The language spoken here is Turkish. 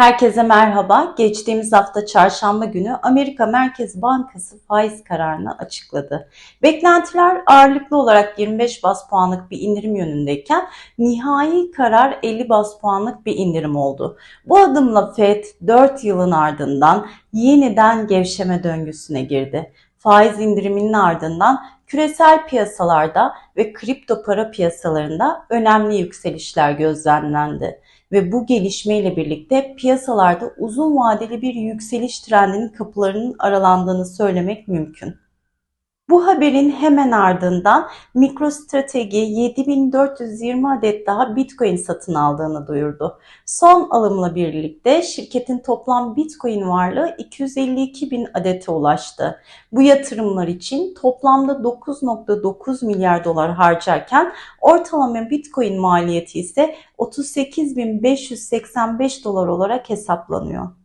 Herkese merhaba. Geçtiğimiz hafta çarşamba günü Amerika Merkez Bankası faiz kararını açıkladı. Beklentiler ağırlıklı olarak 25 bas puanlık bir indirim yönündeyken nihai karar 50 bas puanlık bir indirim oldu. Bu adımla Fed 4 yılın ardından yeniden gevşeme döngüsüne girdi. Faiz indiriminin ardından küresel piyasalarda ve kripto para piyasalarında önemli yükselişler gözlemlendi ve bu gelişmeyle birlikte piyasalarda uzun vadeli bir yükseliş trendinin kapılarının aralandığını söylemek mümkün. Bu haberin hemen ardından MicroStrategy 7420 adet daha Bitcoin satın aldığını duyurdu. Son alımla birlikte şirketin toplam Bitcoin varlığı 252 bin adete ulaştı. Bu yatırımlar için toplamda 9.9 milyar dolar harcarken ortalama Bitcoin maliyeti ise 38.585 dolar olarak hesaplanıyor.